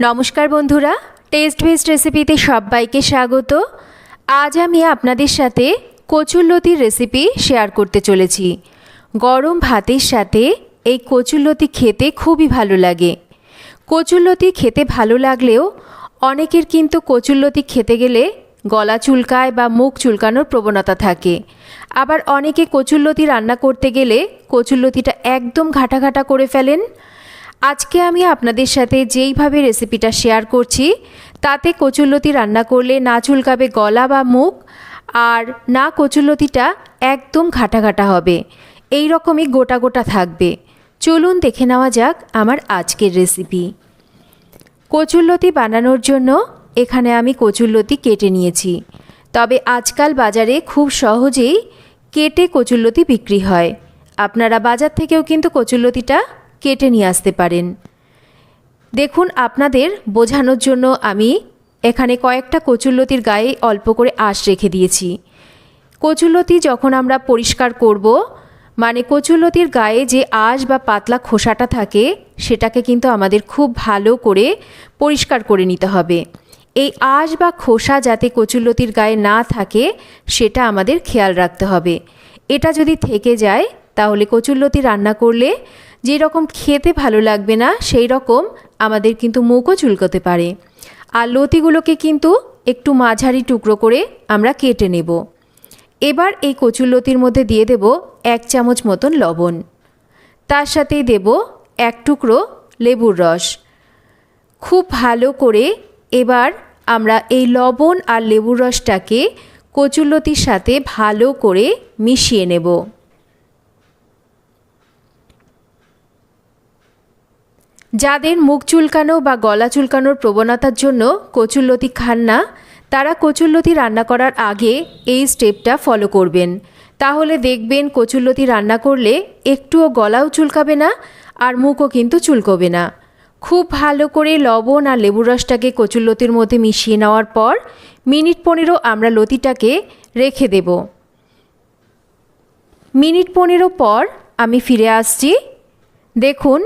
নমস্কার বন্ধুরা test best রেসিপিতে সবাইকে স্বাগত। আজ আমি আপনাদের সাথে কচুরলতির রেসিপি শেয়ার করতে চলেছি। গরম ভাতের সাথে এই কচুরলতি খেতে খুবই ভালো লাগে। কচুরলতি খেতে ভালো লাগলেও অনেকের কিন্তু কচুরলতি খেতে গেলে গলা চুলকায় বা মুখ চুলকানোর প্রবণতা থাকে। আবার অনেকে কচুরলতি রান্না করতে গেলে কচুরলতিটা একদম ঘাটা ঘাটা করে ফেলেন। আজকে আমি আপনাদের সাথে যেইভাবে রেসিপিটা শেয়ার করছি, তাতে কচুরলতি রান্না করলে না চুলকাবে গলা বা মুখ, আর না কচুরলতিটা একদম ঘাটা ঘাটা হবে। এই রকমই গোটা গোটা থাকবে। চলুন দেখে নেওয়া যাক আমার আজকের রেসিপি কচুরলতি বানানোর জন্য এখানে আমি কচুরলতি কেটে নিয়েছি। তবে আজকাল বাজারে খুব সহজেই কেটে কচুরলতি বিক্রি হয়। আপনারা বাজার থেকেও কিন্তু কচুরলতিটা কেটে নিয়ে আসতে পারেন। দেখুন, আপনাদের বোঝানোর জন্য আমি এখানে কয়েকটা কচুরলতির গায়ে অল্প করে আঁশ রেখে দিয়েছি। কচুরলতি যখন আমরা পরিষ্কার করব মানে কচুরলতির গায়ে যে আঁশ বা পাতলা খোসাটা থাকে, সেটাকে কিন্তু আমাদের খুব ভালো করে পরিষ্কার করে নিতে হবে। এই আঁশ বা খোসা যাতে কচুরলতির গায়ে না থাকে, সেটা আমাদের খেয়াল রাখতে হবে। এটা যদি থেকে যায় তাহলে কচুরলতি রান্না করলে যেরকম খেতে ভালো লাগবে না, সেই রকম আমাদের কিন্তু মুখও চুলকোতে পারে। আর লতিগুলোকে কিন্তু একটু মাঝারি টুকরো করে আমরা কেটে নেব। এবার এই কচুরলতির মধ্যে দিয়ে দেব এক চামচ মতন লবণ। তার সাথেই দেব এক টুকরো লেবুর রস। খুব ভালো করে এবার আমরা এই লবণ আর লেবুর রসটাকে কচুরলতির সাথে ভালো করে মিশিয়ে নেব। যাদের মুখ চুলকানো বা গলা চুলকানোর প্রবণতার জন্য কচুরলতি খান না, তারা কচুরলতি রান্না করার আগে এই স্টেপটা ফলো করবেন। তাহলে দেখবেন কচুরলতি রান্না করলে একটুও গলাও চুলকাবে না আর মুখও কিন্তু চুলকবে না। খুব ভালো করে লবণ আর লেবুর রসটাকে কচুরলতির মধ্যে মিশিয়ে নেওয়ার পর মিনিট পনেরো আমরা লতিটাকে রেখে দেব। মিনিট পনেরো পর আমি ফিরে আসছি। দেখুন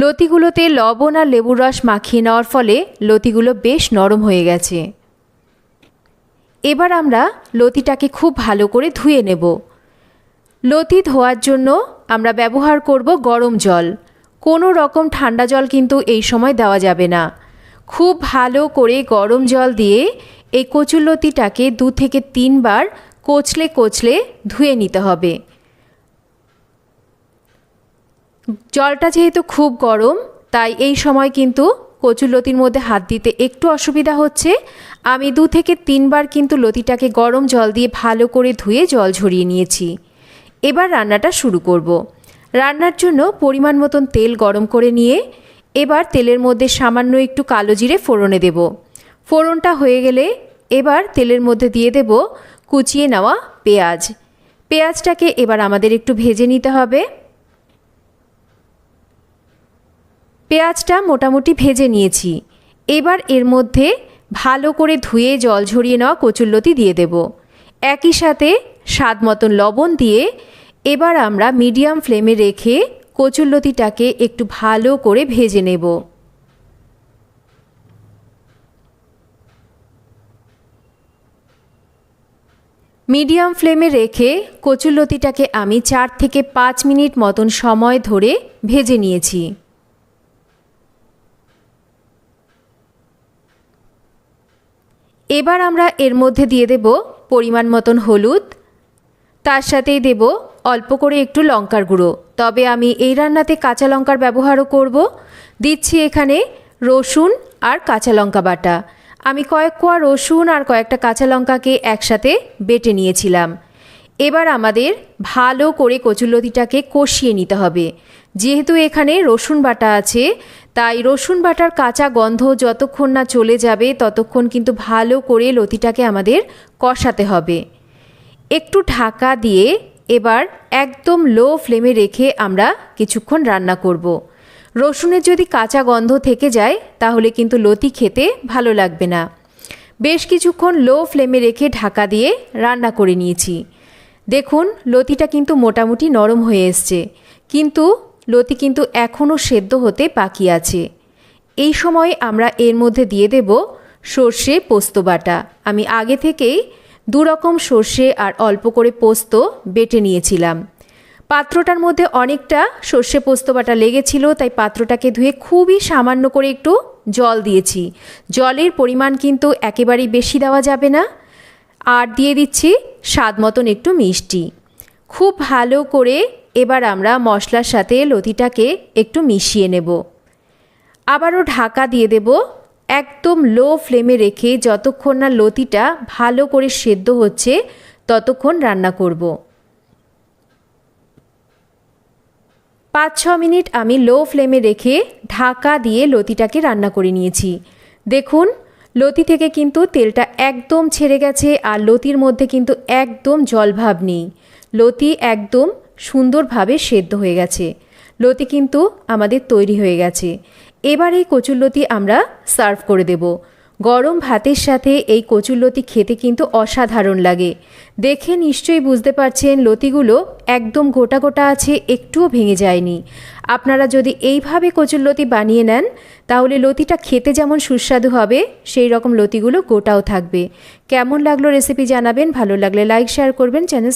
লতিগুলোতে লবণ আর লেবুর রস মাখিয়ে নেওয়ার ফলে লতিগুলো বেশ নরম হয়ে গেছে। এবার আমরা লতিটাকে খুব ভালো করে ধুয়ে নেব। লতি ধোয়ার জন্য আমরা ব্যবহার করব গরম জল। কোনো রকম ঠান্ডা জল কিন্তু এই সময় দেওয়া যাবে না। খুব ভালো করে গরম জল দিয়ে এই কচুর লতিটাকে দু থেকে তিনবার কোচলে কোচলে ধুয়ে নিতে হবে। জলটা যেহেতু খুব গরম, তাই এই সময় কিন্তু কচুর মধ্যে হাত দিতে একটু অসুবিধা হচ্ছে। আমি দু থেকে তিনবার কিন্তু লতিটাকে গরম জল দিয়ে ভালো করে ধুয়ে জল ঝরিয়ে নিয়েছি। এবার রান্নাটা শুরু করব। রান্নার জন্য পরিমাণ মতন তেল গরম করে নিয়ে এবার তেলের মধ্যে সামান্য একটু কালো জিরে ফোড়নে দেব। ফোড়নটা হয়ে গেলে এবার তেলের মধ্যে দিয়ে দেব কুচিয়ে নেওয়া পেঁয়াজ। পেঁয়াজটাকে এবার আমাদের একটু ভেজে নিতে হবে। পেঁয়াজটা মোটামুটি ভেজে নিয়েছি। এবার এর মধ্যে ভালো করে ধুয়ে জল ঝরিয়ে নেওয়া কচুরলতি দিয়ে দেব। একই সাথে স্বাদ মতন লবণ দিয়ে এবার আমরা মিডিয়াম ফ্লেমে রেখে কচুরলতিটাকে একটু ভালো করে ভেজে নেব। মিডিয়াম ফ্লেমে রেখে কচুরলতিটাকে আমি চার থেকে পাঁচ মিনিট মতন সময় ধরে ভেজে নিয়েছি। এবার আমরা এর মধ্যে দিয়ে দেব পরিমাণ মতন হলুদ। তার সাথেই দেব অল্প করে একটু লঙ্কার গুঁড়ো। তবে আমি এই রান্নাতে কাঁচা লঙ্কার ব্যবহারও করব। দিচ্ছি এখানে রসুন আর কাঁচা লঙ্কা বাটা। আমি কয়েক কোয়া রসুন আর কয়েকটা কাঁচা লঙ্কাকে একসাথে বেটে নিয়েছিলাম। এবার আমাদের ভালো করে কচুলতিটাকে কষিয়ে নিতে হবে। যেহেতু এখানে রসুন বাটা আছে, তাই রসুন বাটার কাঁচা গন্ধ যতক্ষণ না চলে যাবে, ততক্ষণ কিন্তু ভালো করে লতিটাকে আমাদের কষাতে হবে। একটু ঢাকা দিয়ে এবার একদম লো ফ্লেমে রেখে আমরা কিছুক্ষণ রান্না করব। রসুনের যদি কাঁচা গন্ধ থেকে যায়, তাহলে কিন্তু লতি খেতে ভালো লাগবে না। বেশ কিছুক্ষণ লো ফ্লেমে রেখে ঢাকা দিয়ে রান্না করে নিয়েছি। দেখুন, লতিটা কিন্তু মোটামুটি নরম হয়ে এসছে। কিন্তু লতি কিন্তু এখনও সেদ্ধ হতে বাকি আছে। এই সময় আমরা এর মধ্যে দিয়ে দেব সর্ষে পোস্ত বাটা। আমি আগে থেকেই দু রকম সর্ষে আর অল্প করে পোস্ত বেটে নিয়েছিলাম। পাত্রটার মধ্যে অনেকটা সর্ষে পোস্ত বাটা লেগেছিল, তাই পাত্রটাকে ধুয়ে খুবই সামান্য করে একটু জল দিয়েছি। জলের পরিমাণ কিন্তু একেবারেই বেশি দেওয়া যাবে না। আর দিয়ে দিচ্ছি স্বাদ মতন একটু মিষ্টি। খুব ভালো করে এবার আমরা মশলার সাথে লতিটাকে একটু মিশিয়ে নেব। আবারও ঢাকা দিয়ে দেব। একদম লো ফ্লেমে রেখে যতক্ষণ না লতিটা ভালো করে সেদ্ধ হচ্ছে, ততক্ষণ রান্না করব। পাঁচ ছ মিনিট আমি লো ফ্লেমে রেখে ঢাকা দিয়ে লতিটাকে রান্না করে নিয়েছি। দেখুন লতি থেকে কিন্তু তেলটা একদম ছেড়ে গেছে আর লতির মধ্যে কিন্তু একদম জলভাব নেই। লতি একদম সুন্দরভাবে সেদ্ধ হয়ে গেছে। লতি কিন্তু আমাদের তৈরি হয়ে গেছে। এবার এই কচুর লতি আমরা সার্ভ করে দেব। গরম ভাতের সাথে এই কচুরলতি খেতে কিন্তু অসাধারণ লাগে। দেখে নিশ্চয়ই বুঝতে পারছেন লতিগুলো একদম গোটা গোটা আছে, একটুও ভেঙে যায়নি। আপনারা যদি এইভাবে কচুরলতি বানিয়ে নেন, তাহলে লতিটা খেতে যেমন সুস্বাদু হবে, সেই রকম লতিগুলো গোটাও থাকবে। কেমন লাগল রেসিপি জানাবেন, ভালো লাগলে লাইক শেয়ার করবেন চ্যানেল